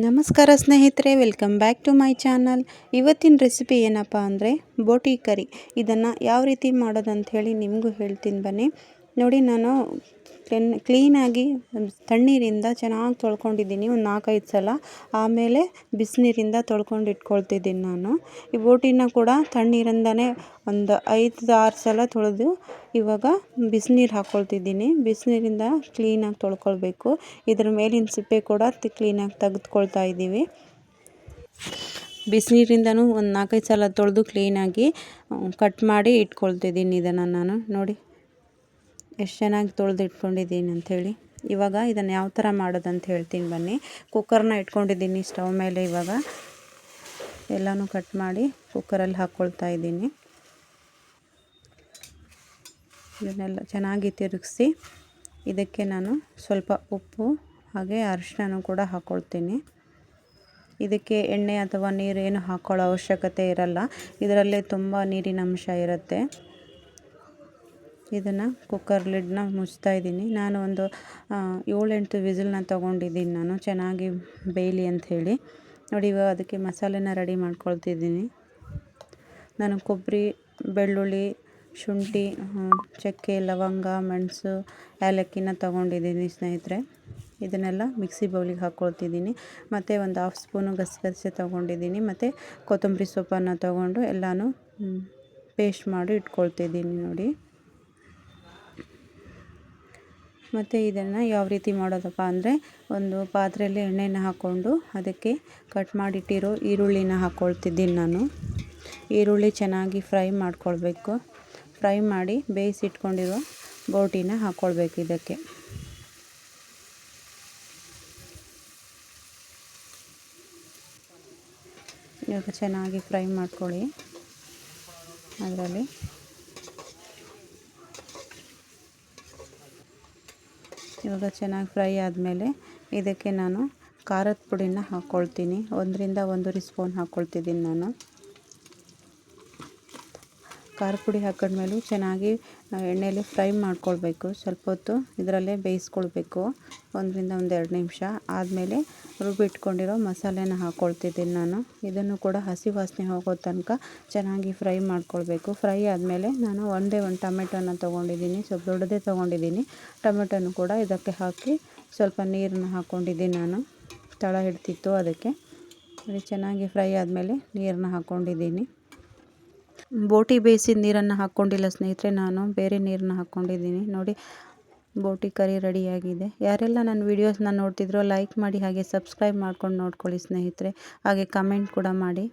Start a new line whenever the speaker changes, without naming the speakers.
ನಮಸ್ಕಾರ ಸ್ನೇಹಿತರೆ, welcome back to my channel. ಇವತ್ತಿನ ರೆಸಿಪಿ ಏನಪ್ಪ ಅಂದರೆ ಬೋಟಿ ಕರಿ. ಇದನ್ನು ಯಾವ ರೀತಿ ಮಾಡೋದಂತ ಹೇಳಿ ನಿಮಗೂ ಹೇಳ್ತೀನಿ ಬನ್ನಿ. ನೋಡಿ, ನಾನು ಕ್ಲೆನ್ ಕ್ಲೀನಾಗಿ ತಣ್ಣೀರಿಂದ ಚೆನ್ನಾಗಿ ತೊಳ್ಕೊಂಡಿದ್ದೀನಿ, ಒಂದು ನಾಲ್ಕೈದು ಸಲ. ಆಮೇಲೆ ಬಿಸಿನೀರಿಂದ ತೊಳ್ಕೊಂಡು ಇಟ್ಕೊಳ್ತಿದ್ದೀನಿ ನಾನು. ಈ ಬೋಟಿನ ಕೂಡ ತಣ್ಣೀರಿಂದನೇ ಒಂದು ಐದು ಆರು ಸಲ ತೊಳೆದು ಇವಾಗ ಬಿಸಿನೀರು ಹಾಕ್ಕೊಳ್ತಿದ್ದೀನಿ ಬಿಸಿನೀರಿಂದ ಕ್ಲೀನಾಗಿ ತೊಳ್ಕೊಳ್ಬೇಕು. ಇದ್ರ ಮೇಲಿನ ಸಿಪ್ಪೆ ಕೂಡ ಕ್ಲೀನಾಗಿ ತೆಗೆದುಕೊಳ್ತಾ ಇದ್ದೀವಿ. ಬಿಸಿನೀರಿಂದನೂ ಒಂದು ನಾಲ್ಕೈದು ಸಲ ತೊಳೆದು ಕ್ಲೀನಾಗಿ ಕಟ್ ಮಾಡಿ ಇಟ್ಕೊಳ್ತಿದ್ದೀನಿ ಇದನ್ನು ನಾನು. ನೋಡಿ. ಎಷ್ಟು ಚೆನ್ನಾಗಿ ತೊಳೆದು ಇಟ್ಕೊಂಡಿದ್ದೀನಿ ಅಂಥೇಳಿ. ಇವಾಗ ಇದನ್ನು ಯಾವ ಥರ ಮಾಡೋದಂತ ಹೇಳ್ತೀನಿ ಬನ್ನಿ. ಕುಕ್ಕರ್ನ ಇಟ್ಕೊಂಡಿದ್ದೀನಿ ಸ್ಟವ್ ಮೇಲೆ ಇವಾಗ. ಎಲ್ಲನೂ ಕಟ್ ಮಾಡಿ ಕುಕ್ಕರಲ್ಲಿ ಹಾಕ್ಕೊಳ್ತಾ ಇದ್ದೀನಿ. ಇದನ್ನೆಲ್ಲ ಚೆನ್ನಾಗಿ ತಿರುಗಿಸಿ ಇದಕ್ಕೆ ನಾನು ಸ್ವಲ್ಪ ಉಪ್ಪು, ಹಾಗೆ ಅರಿಶಿನ ಕೂಡ ಹಾಕ್ಕೊಳ್ತೀನಿ ಇದಕ್ಕೆ ಎಣ್ಣೆ ಅಥವಾ ನೀರು ಏನು ಹಾಕ್ಕೊಳ್ಳೋ ಅವಶ್ಯಕತೆ ಇರಲ್ಲ. ಇದರಲ್ಲೇ ತುಂಬ ನೀರಿನ ಅಂಶ ಇರುತ್ತೆ. ಇದನ್ನು ಕುಕ್ಕರ್ ಲಿಡ್ನ ಮುಚ್ತಾ ಇದ್ದೀನಿ. ನಾನು ಒಂದು ಏಳೆಂಟು ವಿಸಿಲ್ನ ತೊಗೊಂಡಿದ್ದೀನಿ ನಾನು. ಚೆನ್ನಾಗಿ ಬೇಯಲಿ ಅಂಥೇಳಿ ನೋಡಿ, ಇವಾಗ ಅದಕ್ಕೆ ಮಸಾಲೆನ ರೆಡಿ ಮಾಡ್ಕೊಳ್ತಿದ್ದೀನಿ. ನಾನು ಕೊಬ್ಬರಿ, ಬೆಳ್ಳುಳ್ಳಿ, ಶುಂಠಿ ಚಕ್ಕೆ, ಲವಂಗ, ಮೆಣಸು, ಏಲಕ್ಕಿನ ತೊಗೊಂಡಿದ್ದೀನಿ ಸ್ನೇಹಿತರೆ. ಇದನ್ನೆಲ್ಲ ಮಿಕ್ಸಿ ಬೌಲಿಗೆ ಹಾಕ್ಕೊಳ್ತಿದ್ದೀನಿ ಮತ್ತು ಒಂದು ಹಾಫ್ ಸ್ಪೂನು ಗಸಗಸೆ ತೊಗೊಂಡಿದ್ದೀನಿ. ಮತ್ತು ಕೊತ್ತಂಬರಿ ಸೊಪ್ಪನ್ನು ತೊಗೊಂಡು ಎಲ್ಲನೂ ಪೇಸ್ಟ್ ಮಾಡಿ ಇಟ್ಕೊಳ್ತಿದ್ದೀನಿ ನೋಡಿ. ಮತ್ತು ಇದನ್ನು ಯಾವ ರೀತಿ ಮಾಡೋದಪ್ಪ ಅಂದರೆ ಒಂದು ಪಾತ್ರೆಯಲ್ಲಿ ಎಣ್ಣೆನ ಹಾಕ್ಕೊಂಡು ಅದಕ್ಕೆ ಕಟ್ ಮಾಡಿಟ್ಟಿರೋ ಈರುಳ್ಳಿನ ಹಾಕ್ಕೊಳ್ತಿದ್ದೀನಿ ನಾನು. ಈರುಳ್ಳಿ ಚೆನ್ನಾಗಿ ಫ್ರೈ ಮಾಡ್ಕೊಳ್ಬೇಕು. ಫ್ರೈ ಮಾಡಿ ಬೇಯಿಸಿಟ್ಕೊಂಡಿರೋ ಬೋಟಿನ ಹಾಕ್ಕೊಳ್ಬೇಕು ಇದಕ್ಕೆ. ಇವಾಗ ಚೆನ್ನಾಗಿ ಫ್ರೈ ಮಾಡ್ಕೊಳ್ಳಿ. ಅದರಲ್ಲಿ ಇವಾಗ ಚೆನ್ನಾಗಿ ಫ್ರೈ ಆದಮೇಲೆ ಇದಕ್ಕೆ ನಾನು ಖಾರದ ಪುಡಿನ ಹಾಕ್ಕೊಳ್ತೀನಿ. ಒಂದರಿಂದ ಒಂದೂವರೆ ಸ್ಪೂನ್ ಹಾಕ್ಕೊಳ್ತಿದ್ದೀನಿ ನಾನು. ಖಾರ ಪುಡಿ ಹಾಕಿದ್ಮೇಲೂ ಚೆನ್ನಾಗಿ ಎಣ್ಣೆಯಲ್ಲಿ ಫ್ರೈ ಮಾಡ್ಕೊಳ್ಬೇಕು. ಸ್ವಲ್ಪ ಹೊತ್ತು ಇದರಲ್ಲೇ ಬೇಯಿಸ್ಕೊಳ್ಬೇಕು. ಒಂದರಿಂದ ಒಂದು ಎರಡು ನಿಮಿಷ. ಆದಮೇಲೆ ರುಬ್ಬಿಟ್ಕೊಂಡಿರೋ ಮಸಾಲೆನ ಹಾಕ್ಕೊಳ್ತಿದ್ದೀನಿ ನಾನು. ಇದನ್ನು ಕೂಡ ಹಸಿ ವಾಸನೆ ಹೋಗೋ ತನಕ ಚೆನ್ನಾಗಿ ಫ್ರೈ ಮಾಡ್ಕೊಳ್ಬೇಕು. ಫ್ರೈ ಆದಮೇಲೆ ನಾನು ಒಂದೇ ಒಂದು ಟೊಮೆಟೋನ ತೊಗೊಂಡಿದ್ದೀನಿ. ಸ್ವಲ್ಪ ದೊಡ್ಡದೇ ತೊಗೊಂಡಿದ್ದೀನಿ. ಟೊಮೆಟೊನು ಕೂಡ ಇದಕ್ಕೆ ಹಾಕಿ ಸ್ವಲ್ಪ ನೀರನ್ನ ಹಾಕ್ಕೊಂಡಿದ್ದೀನಿ ನಾನು. ತಳ ಹಿಡ್ತಿತ್ತು ಅದಕ್ಕೆ. ಚೆನ್ನಾಗಿ ಫ್ರೈ ಆದಮೇಲೆ ನೀರನ್ನ ಹಾಕ್ಕೊಂಡಿದ್ದೀನಿ ಬೋಟಿ ಬೇಯಿಸಿದ ನೀರನ್ನು ಹಾಕ್ಕೊಂಡಿಲ್ಲ ಸ್ನೇಹಿತರೆ, ನಾನು ಬೇರೆ ನೀರನ್ನ ಹಾಕ್ಕೊಂಡಿದ್ದೀನಿ. ನೋಡಿ, ಬೋಟಿ ಕರಿ ರೆಡಿಯಾಗಿದೆ. ಯಾರೆಲ್ಲ ನನ್ನ ವೀಡಿಯೋಸ್ನ ನೋಡ್ತಿದ್ರೋ, ಲೈಕ್ ಮಾಡಿ ಹಾಗೆ ಸಬ್ಸ್ಕ್ರೈಬ್ ಮಾಡ್ಕೊಂಡು ನೋಡ್ಕೊಳ್ಳಿ ಸ್ನೇಹಿತರೆ. ಹಾಗೆ ಕಮೆಂಟ್ ಕೂಡ ಮಾಡಿ.